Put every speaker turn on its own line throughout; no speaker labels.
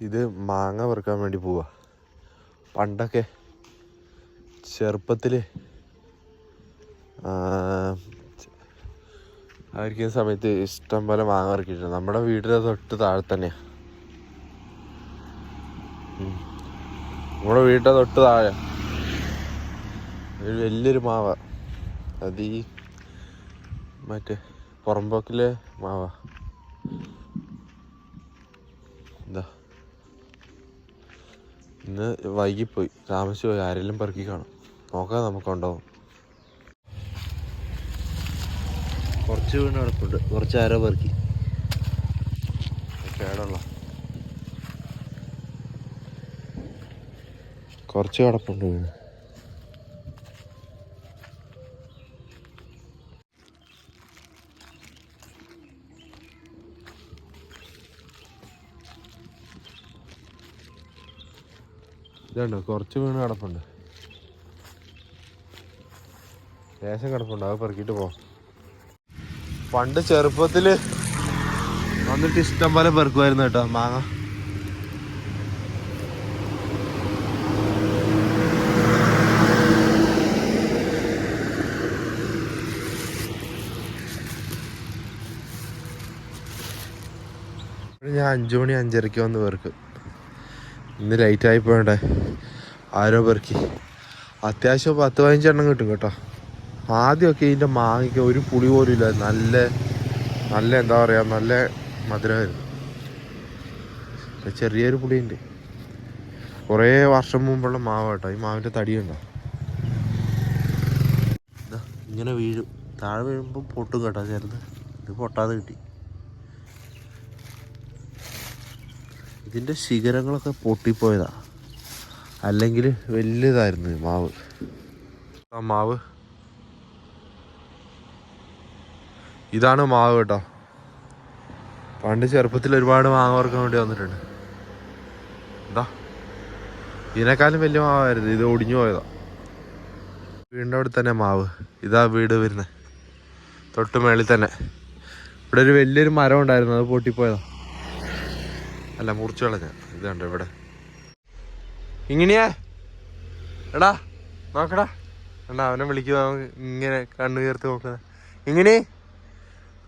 ഇത് മാങ്ങ പെറുക്കാൻ വേണ്ടി പോവുക പണ്ടൊക്കെ ചെറുപ്പത്തിൽ ആയിരിക്കുന്ന സമയത്ത് ഇഷ്ടം പോലെ മാങ്ങ പെറുക്കിയിട്ടുണ്ട്. നമ്മുടെ വീടിന്റെ തൊട്ട് താഴെ തന്നെയാ. ഉം. നമ്മുടെ വീടിന്റെ തൊട്ട് താഴെ. വലിയൊരു മാവ. അത് ഈ മറ്റേ പുറമ്പോക്കിലെ മാവ. എന്താ ഇന്ന് വൈകിപ്പോയി. താമസിച്ചുപോയി ആരെങ്കിലും പെറുക്കി കാണും. നോക്കാം നമുക്കുണ്ടാവും. കുറച്ച് വീണ് കിടപ്പുണ്ട്. കുറച്ച് ആരോ പെറുക്കി. കേടുള്ള. കുറച്ച് കിടപ്പുണ്ട് വീണ്. ഇതുണ്ട്? കുറച്ച് വീണ് കിടപ്പുണ്ട്. ലേശം കിടപ്പുണ്ട്. അത് പെറുക്കിയിട്ട് പോ പണ്ട് ചെറുപ്പത്തിൽ വന്നിട്ട് ഇഷ്ടം പോലെ പെറുക്കുമായിരുന്നു കേട്ടോ മാങ്ങ. ഞാൻ അഞ്ചു മണി അഞ്ചരയ്ക്ക് വന്ന് പെറുക്കും. ഇന്ന് ലൈറ്റ് ആയി പോയണ്ടേ. ആരോ പെറുക്കി. അത്യാവശ്യം പത്ത് പതിനഞ്ചെണ്ണം കിട്ടും കേട്ടോ. ആദ്യമൊക്കെ ഇതിന്റെ മാങ്ങയ്ക്ക് ഒരു പുളി പോലും ഇല്ല. നല്ല നല്ല എന്താ പറയുക നല്ല മധുരമായിരുന്നു. ചെറിയൊരു പുളിയുണ്ട്. കുറേ വർഷം മുമ്പുള്ള മാവ് കേട്ടോ. ഈ മാവിന്റെ തടിയുണ്ടോ ഇങ്ങനെ വീഴും. താഴെ വീഴുമ്പോൾ പൊട്ടും കേട്ടോ ചേർന്ന് ഇത് പൊട്ടാതെ കിട്ടി. ഇതിന്റെ ശിഖരങ്ങളൊക്കെ പൊട്ടിപ്പോയതാ. അല്ലെങ്കിൽ വലിയതായിരുന്നു മാവ്. ആ മാവ്. ഇതാണ് മാവ് കേട്ടോ. പണ്ട് ചെറുപ്പത്തിൽ ഒരുപാട് മാങ്ങ ഓർക്കാൻ വേണ്ടി വന്നിട്ടുണ്ട്. എന്താ ഇതിനേക്കാളും വലിയ മാവായിരുന്നു. ഇത് ഒടിഞ്ഞു പോയതാ. വീടിന്റെ അവിടെ തന്നെ മാവ്. ഇതാ വീട് വരുന്നത് തൊട്ട് മേളിൽ തന്നെ. ഇവിടെ ഒരു വലിയൊരു മരം ഉണ്ടായിരുന്നു. അത് പൊട്ടിപ്പോയതാ. അല്ല മുറിച്ചു കളഞ്ഞ ഇതുണ്ട് ഇവിടെ? ഇങ്ങനെയാ? എടാ നോക്കടാ. എടാ അവനെ വിളിക്കുക ഇങ്ങനെ കണ്ണു ചേർത്ത് നോക്കുക ഇങ്ങനെ?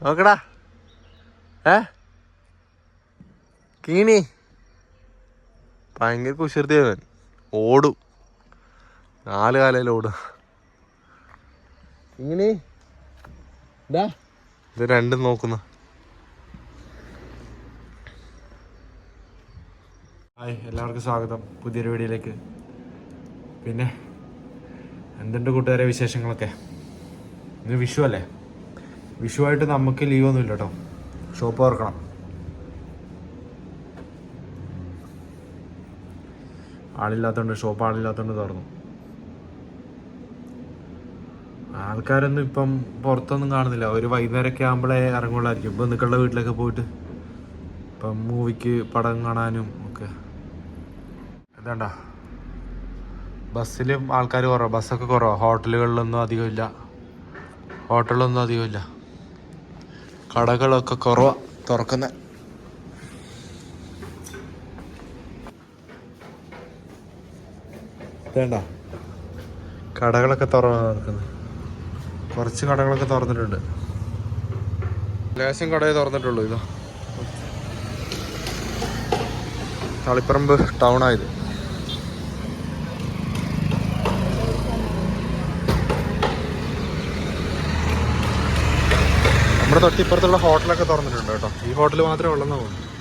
നോക്കടാ. ഏ? കിങ്ങിണി ഭയങ്കര കുശൃതി അവൻ. ഓടും. നാല് കാലയിൽ ഓടും. ഇങ്ങനെ? ഇത് രണ്ടും നോക്കുന്ന. ഹായ് എല്ലാവർക്കും സ്വാഗതം. പുതിയൊരു വീഡിയോയിലേക്ക്. പിന്നെ എന്തുണ്ട് കൂട്ടുകാരെ വിശേഷങ്ങളൊക്കെ? ഇന്ന് വിഷു അല്ലേ? വിഷുവായിട്ട് നമുക്ക് ലീവ് ഒന്നുമില്ല കേട്ടോ ഷോപ്പ് ഓർക്കണം. ആളില്ലാത്തതുകൊണ്ട് ഷോപ്പ് ആളില്ലാത്തതുകൊണ്ട് തുറന്നു. ആൾക്കാരൊന്നും ഇപ്പം പുറത്തൊന്നും കാണുന്നില്ല. ഒരു വൈകുന്നേരമൊക്കെ ആകുമ്പോഴേ ഇറങ്ങുള്ളായിരിക്കും. ബന്ധുക്കളുടെ വീട്ടിലൊക്കെ പോയിട്ട് ഇപ്പം മൂവിക്ക് പടം കാണാനും ഇതാണ്ട. ബസ്സിലും ആൾക്കാർ കുറവാണ് ബസ്സൊക്കെ കുറവാണ് ഹോട്ടലുകളിലൊന്നും അധികമില്ല ഹോട്ടലൊന്നും അധികമില്ല കടകളൊക്കെ കുറവാ തുറക്കുന്ന. വേണ്ട കടകളൊക്കെ തുറന്നു തുറക്കുന്നത് കുറച്ച് കടകളൊക്കെ തുറന്നിട്ടുണ്ട്. ലേശം കടയെ തുറന്നിട്ടുള്ളൂ ഇതാ. തളിപ്പറമ്പ് ടൗൺ നമ്മുടെ തൊട്ടിപ്പുറത്തുള്ള ഹോട്ടലൊക്കെ തുറന്നിട്ടുണ്ട് കേട്ടോ. ഈ ഹോട്ടൽ മാത്രമേ ഉള്ളെന്ന് തോന്നുന്നു.